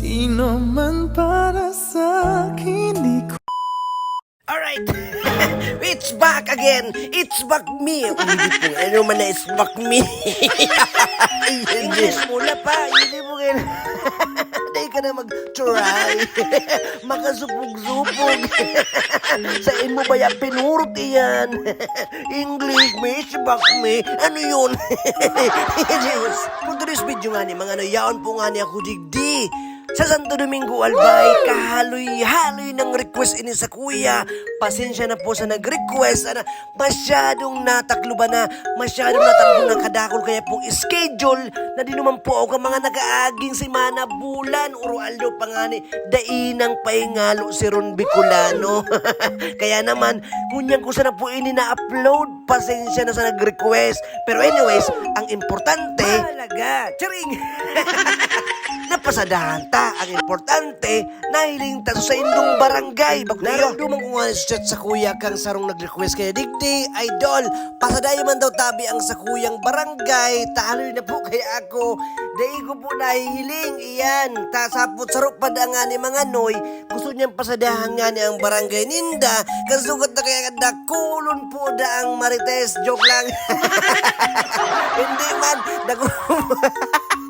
Sino man para sa akin di ko Alright, it's back again. It's back me. Hindi po, ano man na it's back me. English mula pa, hindi mo ganyan. Hindi ka na mag-try. Makasupog-supog. Sa mo ba yan, pinurot iyan. English me, it's back me. Ano yun? Diyos. For today's video nga ni, mga ano, yaon po nga ni ako digdi. Sa Santo Domingo Albay, kahaloy-haloy ng request ini sa kuya. Pasensya na po sa nag-request. Ana, masyadong natakluban na, masyadong natakbo ng kadakol. Kaya po schedule na di naman po ako mga nag-aaging semana bulan. Uro aldo pangani, dainang paingalo si Ron Bicolano. kaya naman, ngunyang ko sana po ini na-upload. Pasensya na sa nag-request. Pero anyways, ang importante... Malaga! Charing! napasadahan ta. Ang importante, nahiling ta sa indong barangay. Bago Naramduman ko nga chat sa kuya kang sarong nag-request kaya digdi, idol. Pasadayo man daw tabi ang sa kuyang barangay. Taloy na po kaya ako. Dahil ko po nahihiling. Iyan. Ta sapot sarok pa da nga ni mga noy. Gusto niyang pasadahan nga ni ang barangay ninda. Kasugat na kaya dakulon po da ang marites. Joke lang. Hindi man. Dago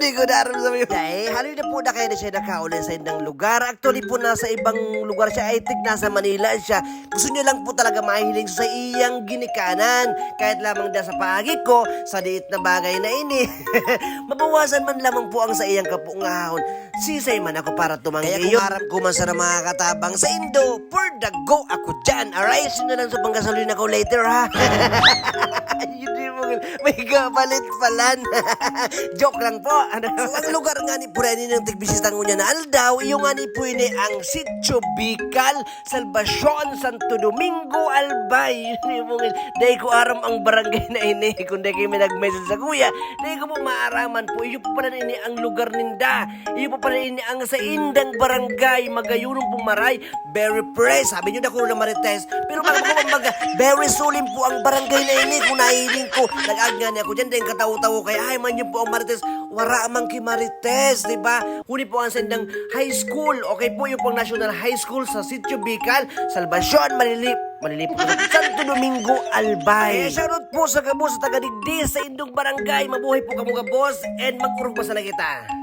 Hindi ko naramdaman yun. Eh, haloy na po na kayo na siya nakaulan sa indang lugar. Actually po nasa ibang lugar siya. I think nasa Manila siya. Gusto niya lang po talaga mahiling sa iyang ginikanan. Kahit lamang da sa paagi ko, sa diit na bagay na ini. Mabawasan man lamang po ang sa iyang kapungahon. Sisay man ako para tumanggi. Kaya kung harap ko man sa mga katabang sa Indo, for the go ako dyan. Alright, sino lang sa panggasolina ko later ha. May kapalit palan. Joke lang po. Ano? So, ang lugar nga ni Pureni ng tigbisitang unya na aldaw, yung nga ni Pureni ang Sitio Bicol, Salvacion, Santo Domingo, Albay. Dahil ko aram ang barangay na ini. Kung dahil kayo may nag-message sa kuya, dahil ko po maaraman po. Iyo po pala ini ang lugar ninda. Iyo po pala ini ang sa indang barangay. Magayunong pumaray. Very fresh. Sabi nyo na ko na marites. Pero mga mga very sulim po ang barangay na ini. Kung nahiling ko, nag-ag nga niya ako dyan. Dahil katawa-tawa kaya ay man yun po ang marites. Wara amang ki marites, di ba? Huni po ang sendang high school. Okay po yung pang National High School sa Sitio Bicol, Salvacion, Malilip. Malilip po. Santo Domingo, Albay. Eh, shoutout po sa kabos sa taga-digdi sa Indong Barangay. Mabuhay po kamo kabos and mag-urong pa sa kita.